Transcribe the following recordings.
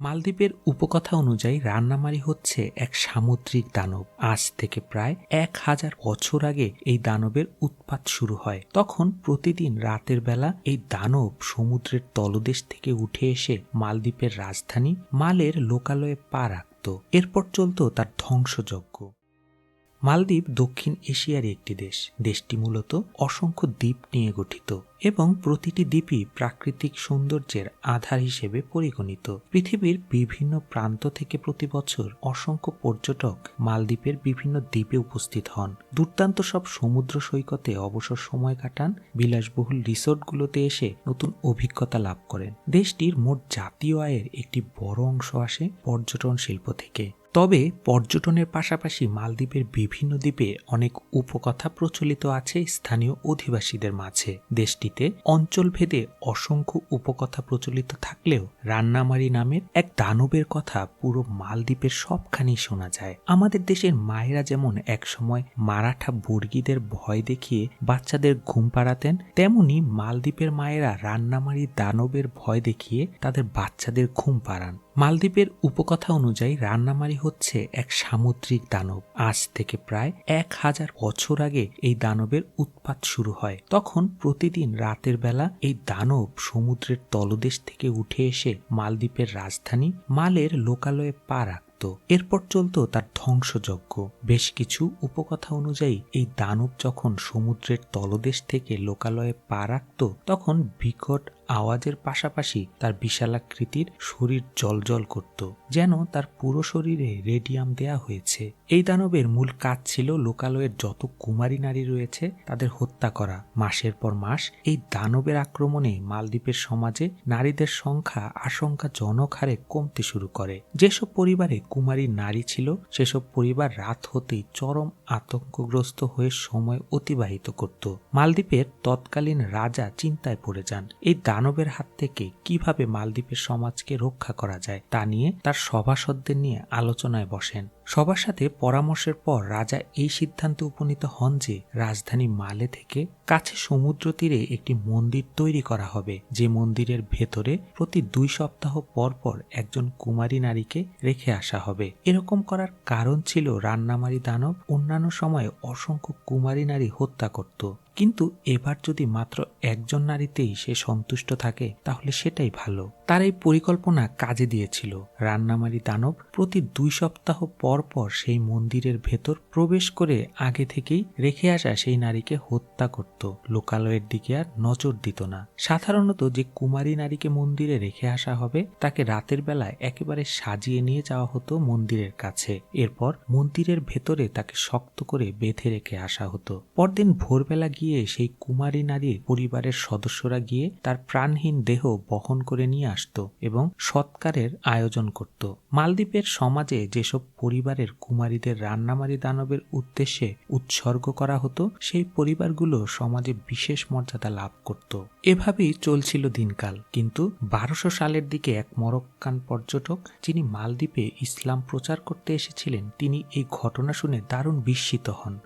মালদ্বীপের উপকথা অনুযায়ী রান্নামারি হচ্ছে এক সামুদ্রিক দানব। আজ থেকে প্রায় এক হাজার বছর আগে এই দানবের উৎপাত শুরু হয়। তখন প্রতিদিন রাতের বেলা এই দানব সমুদ্রের তলদেশ থেকে উঠে এসে মালদ্বীপের রাজধানী মালের লোকালয়ে পা রাখত। এরপর চলত তার ধ্বংসযজ্ঞ। মালদ্বীপ দক্ষিণ এশিয়ার একটি দেশ। দেশটি মূলত অসংখ্য দ্বীপ নিয়ে গঠিত এবং প্রতিটি দ্বীপই প্রাকৃতিক সৌন্দর্যের আধার হিসেবে পরিগণিত। পৃথিবীর বিভিন্ন প্রান্ত থেকে প্রতি বছর অসংখ্য পর্যটক মালদ্বীপের বিভিন্ন দ্বীপে উপস্থিত হন। দুর্দান্ত সব সমুদ্র সৈকতে অবসর সময় কাটান, বিলাসবহুল রিসোর্টগুলোতে এসে নতুন অভিজ্ঞতা লাভ করেন। দেশটির মোট জাতীয় আয়ের একটি বড় অংশ আসে পর্যটন শিল্প থেকে। তবে পর্যটনের পাশাপাশি মালদ্বীপের বিভিন্ন দ্বীপে অনেক উপকথা প্রচলিত আছে স্থানীয় অধিবাসীদের মাঝে। দেশটিতে অঞ্চলভেদে অসংখ্য উপকথা প্রচলিত থাকলেও রান্নামারি নামের এক দানবের কথা পুরো মালদ্বীপের সবখানেই শোনা যায়। আমাদের দেশের মায়েরা যেমন একসময় মারাঠা বর্গীদের ভয় দেখিয়ে বাচ্চাদের ঘুম পাড়াতেন, তেমনি মালদ্বীপের মায়েরা রান্নামারি দানবের ভয় দেখিয়ে তাদের বাচ্চাদের ঘুম পাড়ান। মালদ্বীপের উপকথা অনুযায়ী রান্নামারি হচ্ছে এক সামুদ্রিক দানব। আজ থেকে প্রায় এক হাজার বছর আগে এই দানবের উৎপাত শুরু হয়। তখন প্রতিদিন রাতের বেলা এই দানব সমুদ্রের তলদেশ থেকে উঠে এসে মালদ্বীপের রাজধানী মালের লোকালয়ে পা রাখত। এরপর চলত তার ধ্বংসযজ্ঞ। বেশ কিছু উপকথা অনুযায়ী এই দানব যখন সমুদ্রের তলদেশ থেকে লোকালয়ে পা রাখত, তখন বিকট আওয়াজের পাশাপাশি তার বিশালাকৃতির শরীর জলজল করত, যেন তার পুরো শরীরে রেডিয়াম দেয়া হয়েছে। এই দানবের মূল কাজ ছিল লোকালয়ের যত কুমারী নারী রয়েছে তাদের হত্যা করা। মাসের পর মাস এই দানবের আক্রমণে মালদ্বীপের সমাজে নারীদের সংখ্যা আশঙ্কা জনক হারে কমতে শুরু করে। যেসব পরিবারে কুমারী নারী ছিল, সেসব পরিবার রাত হতেই চরম আতঙ্কগ্রস্ত হয়ে সময় অতিবাহিত করত। মালদ্বীপের তৎকালীন রাজা চিন্তায় পড়ে যান। এই দানবের হাত থেকে কীভাবে মালদ্বীপের সমাজকে রক্ষা করা যায় তা নিয়ে তার সভাসদদের নিয়ে আলোচনায় বসেন। সবার সাথে পরামর্শের পর রাজা এই সিদ্ধান্তে উপনীত হন যে রাজধানী মালে থেকে কাছে সমুদ্র তীরে একটি মন্দির তৈরি করা হবে। যে মন্দিরের ভেতরে প্রতি দুই সপ্তাহ পর পর একজন কুমারী নারীকে রেখে আসা হবে। এরকম করার কারণ ছিল রান্নামারি দানব অন্যান্য সময়ে অসংখ্য কুমারী নারী হত্যা করত। কিন্তু এবার যদি মাত্র একজন নারীতেই সে সন্তুষ্ট থাকে, তাহলে সেটাই ভালো। তার এই পরিকল্পনা কাজে দিয়েছিল। রান্নামারি দানব প্রতি দুই সপ্তাহ পর পর সেই মন্দিরের ভেতর প্রবেশ করে আগে থেকেই রেখে আসা সেই নারীকে হত্যা করত। লোকালয়ের দিকে আর নজর দিত না। সাধারণত যে কুমারী নারীকে মন্দিরে রেখে আসা হবে, তাকে রাতের বেলায় একেবারে সাজিয়ে নিয়ে যাওয়া হতো মন্দিরের কাছে। এরপর মন্দিরের ভেতরে তাকে শক্ত করে বেঁধে রেখে আসা হতো। পরদিন ভোরবেলা গিয়ে সেই কুমারী নারীর পরিবারের সদস্যরা গিয়ে তার প্রাণহীন দেহ বহন করে নিয়ে আসত এবং সৎকারের আয়োজন করত। মালদ্বীপের সমাজে যেসব পরিবারের কুমারীদের রান্নামারি দানবের উদ্দেশ্যে উৎসর্গ করা হতো, সেই পরিবারগুলো সমাজে বিশেষ মর্যাদা লাভ করত। এভাবেই চলছিল দিনকাল। কিন্তু বারোশো সালের দিকে এক মরক্কান পর্যটক, যিনি মালদ্বীপে ইসলাম প্রচার করতে এসেছিলেন, তিনি এই ঘটনা শুনে দারুণ বিস্মিত হন।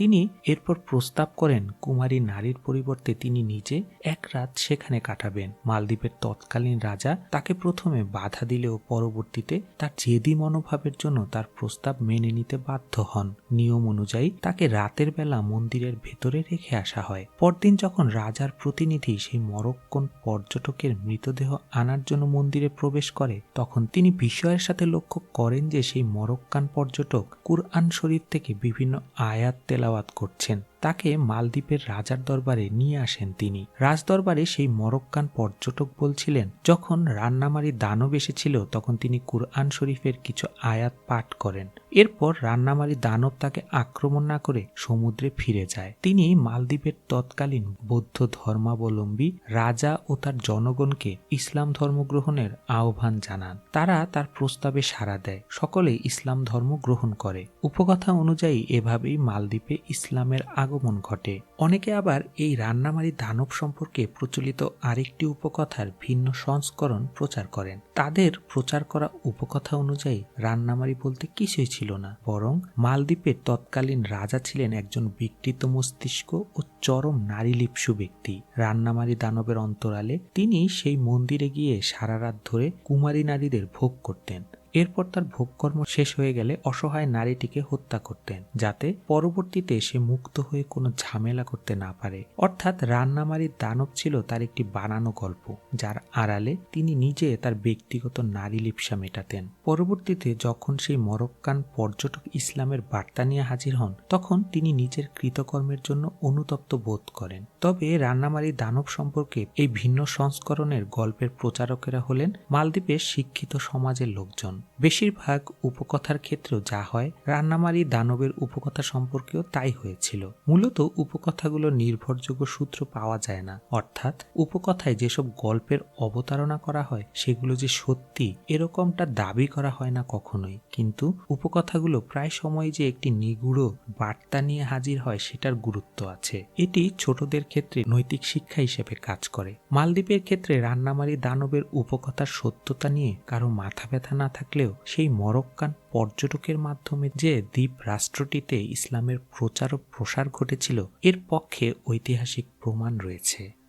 তিনি এরপর প্রস্তাব করেন, কুমারী নারীর পরিবর্তে তিনি নিজে এক রাত সেখানে কাটাবেন। মালদ্বীপের তৎকালীন রাজা তাকে প্রথমে বাধা দিলেও পরবর্তীতে তার জেদি মনোভাবের জন্য তার প্রস্তাব মেনে নিতে বাধ্য হন। নিয়ম অনুযায়ী তাকে রাতের বেলা মন্দিরের ভেতরে রেখে আসা হয়। পরদিন যখন রাজার প্রতিনিধি সেই মরক্কন পর্যটকের মৃতদেহ আনার জন্য মন্দিরে প্রবেশ করে, তখন তিনি বিষয়ের সাথে লক্ষ্য করেন যে সেই মরক্কান পর্যটক কুরআন শরীফ থেকে বিভিন্ন আয়াত তেলাওয়াত করছেন। তাকে মালদ্বীপের রাজার দরবারে নিয়ে আসেন তিনি। রাজদরবারে সেই মরক্কান পর্যটক বলছিলেন, যখন রান্নামারি দানব এসেছিল, তখন তিনি কুরআন শরীফের কিছু আয়াত পাঠ করেন। এরপর রান্নামারি দানব তাকে আক্রমণ না করে সমুদ্রে ফিরে যায়। তিনি মালদ্বীপের তৎকালীন বৌদ্ধ ধর্মাবলম্বী রাজা ও তার জনগণকে ইসলাম ধর্ম গ্রহণের আহ্বান জানান। তারা তার প্রস্তাবে সাড়া দেয়। সকলে ইসলাম ধর্ম গ্রহণ করে। উপকথা অনুযায়ী এভাবেই মালদ্বীপে ইসলামের আগ আগমন ঘটে। অনেকে আবার এই রান্নামারি দানব সম্পর্কে প্রচলিত আরেকটি উপকথার ভিন্ন সংস্করণ প্রচার করেন। তাদের প্রচার করা উপকথা অনুযায়ী রান্নামারি বলতে কিছুই ছিল না, বরং মালদ্বীপের তৎকালীন রাজা ছিলেন একজন বিকৃত মস্তিষ্ক ও চরম নারীলিপ্সু ব্যক্তি। রান্নামারি দানবের অন্তরালে তিনি সেই মন্দিরে গিয়ে সারা রাত ধরে কুমারী নারীদের ভোগ করতেন। এরপর তার ভোগকর্ম শেষ হয়ে গেলে অসহায় নারীটিকে হত্যা করতেন, যাতে পরবর্তীতে সে মুক্ত হয়ে কোনো ঝামেলা করতে না পারে। অর্থাৎ রান্নামারির দানব ছিল তার একটি বানানো গল্প, যার আড়ালে তিনি নিজে তার ব্যক্তিগত নারী লিপসা মেটাতেন। পরবর্তীতে যখন সেই মরক্কান পর্যটক ইসলামের বার্তা নিয়ে হাজির হন, তখন তিনি নিজের কৃতকর্মের জন্য অনুতপ্ত বোধ করেন। তবে রান্নামারি দানব সম্পর্কে এই ভিন্ন সংস্করণের গল্পের প্রচারকেরা হলেন মালদ্বীপের শিক্ষিত সমাজের লোকজন। বেশিরভাগ উপকথার ক্ষেত্রেও যা হয়, রান্নামারি দানবের উপকথা সম্পর্কেও তাই হয়েছিল। মূলত উপকথাগুলো নির্ভরযোগ্য সূত্র পাওয়া যায় না। অর্থাৎ উপকথায় যেসব গল্পের অবতারণা করা হয়, সেগুলো যে সত্যি, এরকমটা দাবি করা হয় না কখনোই। কিন্তু উপকথাগুলো প্রায় সময় যে একটি নিগুড়ো বার্তা নিয়ে হাজির হয়, সেটার গুরুত্ব আছে। এটি ছোটদের ক্ষেত্রে নৈতিক শিক্ষা হিসেবে কাজ করে। মালদ্বীপের ক্ষেত্রে রান্নামারি দানবের উপকথার সত্যতা নিয়ে কারও মাথা ব্যথা না থাকলেও সেই মরক্কান পর্যটকের মাধ্যমে যে দ্বীপ রাষ্ট্রটিতে ইসলামের প্রচার ও প্রসার ঘটেছিল, এর পক্ষে ঐতিহাসিক প্রমাণ রয়েছে।